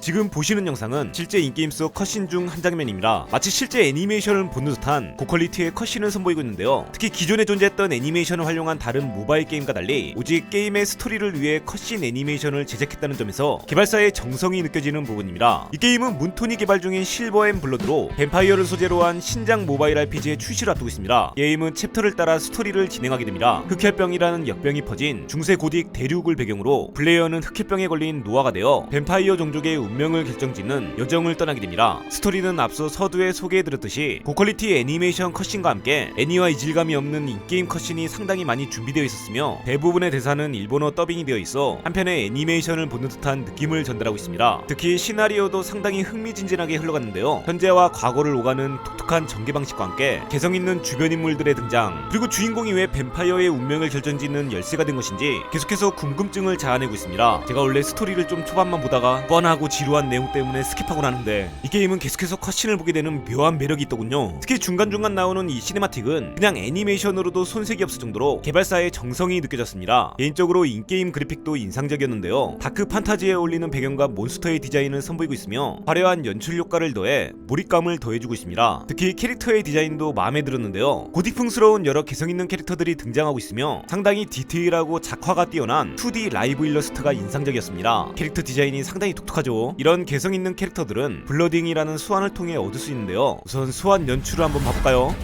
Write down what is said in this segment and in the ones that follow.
지금 보시는 영상은 실제 인게임 속 컷신 중 한 장면입니다. 마치 실제 애니메이션을 보는 듯한 고퀄리티의 컷신을 선보이고 있는데요. 특히 기존에 존재했던 애니메이션을 활용한 다른 모바일 게임과 달리 오직 게임의 스토리를 위해 컷신 애니메이션을 제작했다는 점에서 개발사의 정성이 느껴지는 부분입니다. 이 게임은 문토니 개발 중인 실버 앤 블러드로 뱀파이어를 소재로 한 신작 모바일 RPG의 출시를 앞두고 있습니다. 게임은 챕터를 따라 스토리를 진행하게 됩니다. 흑혈병이라는 역병이 퍼진 중세 고딕 대륙을 배경으로 플레이어는 흑혈병에 걸린 노아가 되어 뱀파이어 종족의 운명을 결정짓는 여정을 떠나게 됩니다. 스토리는 앞서 서두에 소개해드렸듯이 고퀄리티 애니메이션 컷신과 함께 애니와 이질감이 없는 인게임 컷신이 상당히 많이 준비되어 있었으며 대부분의 대사는 일본어 더빙이 되어 있어 한편의 애니메이션을 보는 듯한 느낌을 전달하고 있습니다. 특히 시나리오도 상당히 흥미진진하게 흘러갔는데요. 현재와 과거를 오가는 독특한 전개 방식과 함께 개성 있는 주변 인물들의 등장 그리고 주인공이 왜 뱀파이어의 운명을 결정짓는 열쇠가 된 것인지 계속해서 궁금증을 자아내고 있습니다. 제가 원래 스토리를 좀 초반만 보다가 뻔하고 지루한 내용 때문에 스킵하고 나는데 이 게임은 계속해서 컷신을 보게 되는 묘한 매력이 있더군요. 특히 중간중간 나오는 이 시네마틱은 그냥 애니메이션으로도 손색이 없을 정도로 개발사의 정성이 느껴졌습니다. 개인적으로 인게임 그래픽도 인상적이었는데요. 다크 판타지에 어울리는 배경과 몬스터의 디자인을 선보이고 있으며 화려한 연출 효과를 더해 몰입감을 더해주고 있습니다. 특히 캐릭터의 디자인도 마음에 들었는데요. 고딕풍스러운 여러 개성 있는 캐릭터들이 등장하고 있으며 상당히 디테일하고 작화가 뛰어난 2D 라이브 일러스트가 인상적이었습니다. 캐릭터 디자인이 상당히 독특하죠. 이런 개성 있는 캐릭터들은 블러딩이라는 수완을 통해 얻을 수 있는데요. 우선 수완 연출을 한번 봐볼까요?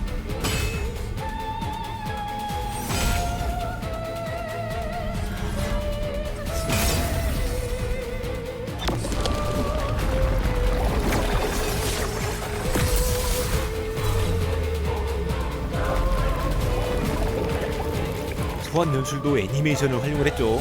소환 연출도 애니메이션을 활용을 했죠.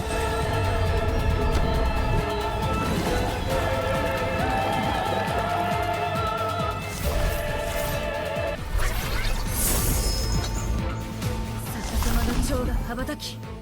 羽ばたき。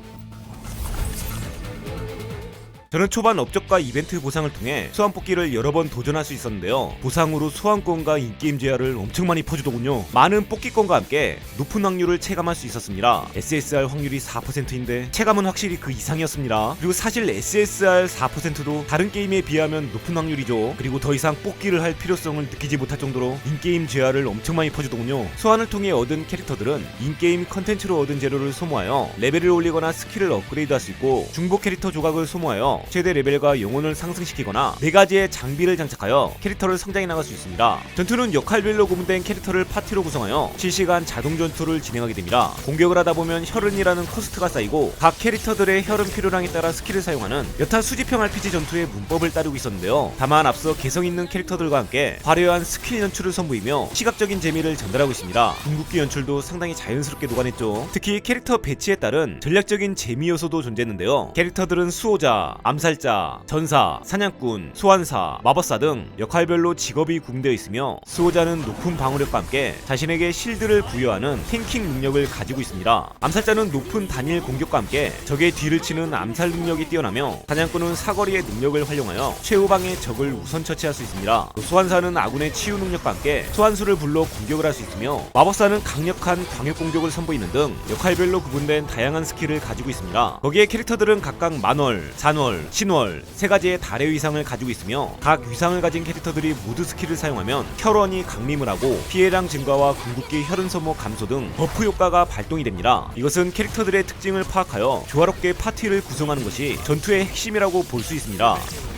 저는 초반 업적과 이벤트 보상을 통해 수환 뽑기를 여러 번 도전할 수 있었는데요. 보상으로 수환권과 인게임 제한을 엄청 많이 퍼주더군요. 많은 뽑기권과 함께 높은 확률을 체감할 수 있었습니다. SSR 확률이 4%인데 체감은 확실히 그 이상이었습니다. 그리고 사실 SSR 4%도 다른 게임에 비하면 높은 확률이죠. 그리고 더 이상 뽑기를 할 필요성을 느끼지 못할 정도로 인게임 제한을 엄청 많이 퍼주더군요. 소환을 통해 얻은 캐릭터들은 인게임 컨텐츠로 얻은 재료를 소모하여 레벨을 올리거나 스킬을 업그레이드할 수 있고 중복 캐릭터 조각을 소모하여 최대 레벨과 영혼을 상승시키거나 네 가지의 장비를 장착하여 캐릭터를 성장해 나갈 수 있습니다. 전투는 역할별로 구분된 캐릭터를 파티로 구성하여 실시간 자동 전투를 진행하게 됩니다. 공격을 하다 보면 혈흔이라는 코스트가 쌓이고 각 캐릭터들의 혈흔 필요량에 따라 스킬을 사용하는 여타 수집형 RPG 전투의 문법을 따르고 있었는데요. 다만 앞서 개성 있는 캐릭터들과 함께 화려한 스킬 연출을 선보이며 시각적인 재미를 전달하고 있습니다. 궁극기 연출도 상당히 자연스럽게 녹아냈죠. 특히 캐릭터 배치에 따른 전략적인 재미 요소도 존재했는데요. 캐릭터들은 수호자, 암살자, 전사, 사냥꾼, 소환사, 마법사 등 역할별로 직업이 구분되어 있으며 수호자는 높은 방어력과 함께 자신에게 실드를 부여하는 탱킹 능력을 가지고 있습니다. 암살자는 높은 단일 공격과 함께 적의 뒤를 치는 암살 능력이 뛰어나며 사냥꾼은 사거리의 능력을 활용하여 최후방의 적을 우선 처치할 수 있습니다. 또 소환사는 아군의 치유 능력과 함께 소환수를 불러 공격을 할 수 있으며 마법사는 강력한 광역 공격을 선보이는 등 역할별로 구분된 다양한 스킬을 가지고 있습니다. 거기에 캐릭터들은 각각 만월, 잔월, 신월 세 가지의 달의 위상을 가지고 있으며 각 위상을 가진 캐릭터들이 모두 스킬을 사용하면 혈원이 강림을 하고 피해량 증가와 궁극기 혈흔 소모 감소 등 버프 효과가 발동이 됩니다. 이것은 캐릭터들의 특징을 파악하여 조화롭게 파티를 구성하는 것이 전투의 핵심이라고 볼 수 있습니다.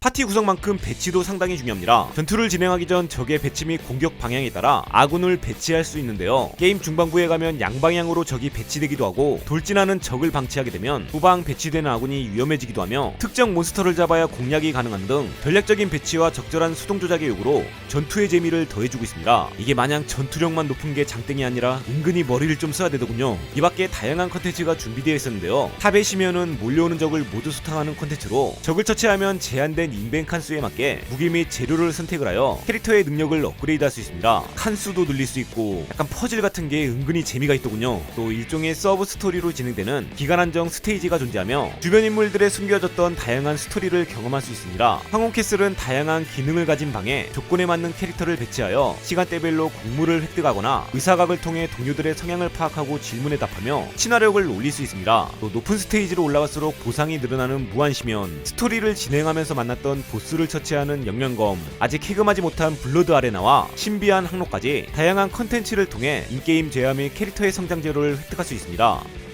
파티 구성만큼 배치도 상당히 중요합니다. 전투를 진행하기 전 적의 배치 및 공격 방향에 따라 아군을 배치할 수 있는데요. 게임 중반부에 가면 양방향으로 적이 배치되기도 하고 돌진하는 적을 방치하게 되면 후방 배치되는 아군이 위험해지기도 하며 특정 몬스터를 잡아야 공략이 가능한 등 전략적인 배치와 적절한 수동 조작의 요구로 전투의 재미를 더해주고 있습니다. 이게 마냥 전투력만 높은 게 장땡이 아니라 은근히 머리를 좀 써야 되더군요. 이 밖에 다양한 컨텐츠가 준비되어 있었는데요. 탑에 시면은 몰려오는 적을 모두 수탕하는 컨텐츠로 적을 처치하면 제한된 제공된 인벤 칸수에 맞게 무기 및 재료를 선택을 하여 캐릭터의 능력을 업그레이드 할 수 있습니다. 칸수도 늘릴 수 있고 약간 퍼즐 같은 게 은근히 재미가 있더군요. 또 일종의 서브 스토리로 진행되는 기간 한정 스테이지가 존재하며 주변 인물들의 숨겨졌던 다양한 스토리를 경험할 수 있습니다. 항공 캐슬은 다양한 기능을 가진 방에 조건에 맞는 캐릭터를 배치하여 시간대별로 곡물을 획득하거나 의사각을 통해 동료들의 성향을 파악하고 질문에 답하며 친화력을 올릴 수 있습니다. 또 높은 스테이지로 올라갈수록 보상이 늘어나는 무한시면 스토리를 진행하면서 만났던 보스를 처치하는 영령검 아직 해금하지 못한 블러드 아레나와 신비한 항로까지 다양한 컨텐츠를 통해 인게임 제야 및 캐릭터의 성장 재료를 획득할 수 있습니다.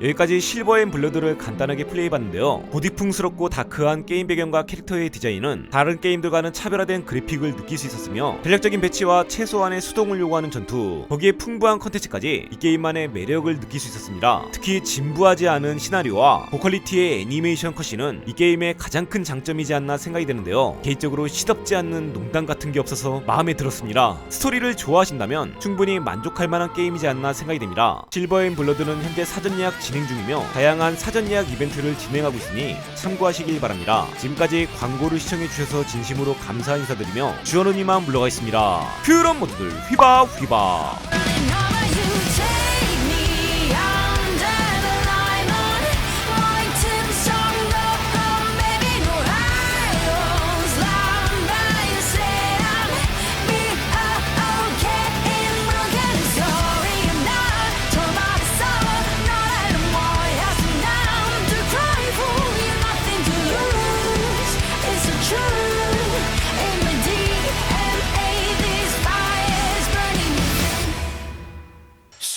여기까지 실버 앤 블러드를 간단하게 플레이해봤는데요. 고디풍스럽고 다크한 게임 배경과 캐릭터의 디자인은 다른 게임들과는 차별화된 그래픽을 느낄 수 있었으며 전략적인 배치와 최소한의 수동을 요구하는 전투, 거기에 풍부한 컨텐츠까지 이 게임만의 매력을 느낄 수 있었습니다. 특히 진부하지 않은 시나리오와 고퀄리티의 애니메이션 컷신은 이 게임의 가장 큰 장점이지 않나 생각이 드는데요. 개인적으로 시덥지 않는 농담 같은 게 없어서 마음에 들었습니다. 스토리를 좋아하신다면 충분히 만족할 만한 게임이지 않나 생각이 됩니다. 실버 앤 블러드는 현재 사전 예약 진행 중이며 다양한 사전 예약 이벤트를 진행하고 있으니 참고하시길 바랍니다. 지금까지 광고를 시청해 주셔서 진심으로 감사 인사드리며 주원은 이만 물러가 있습니다. 그런 모두들 휘바 휘바.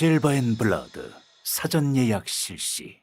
실버 앤 블러드 사전 예약 실시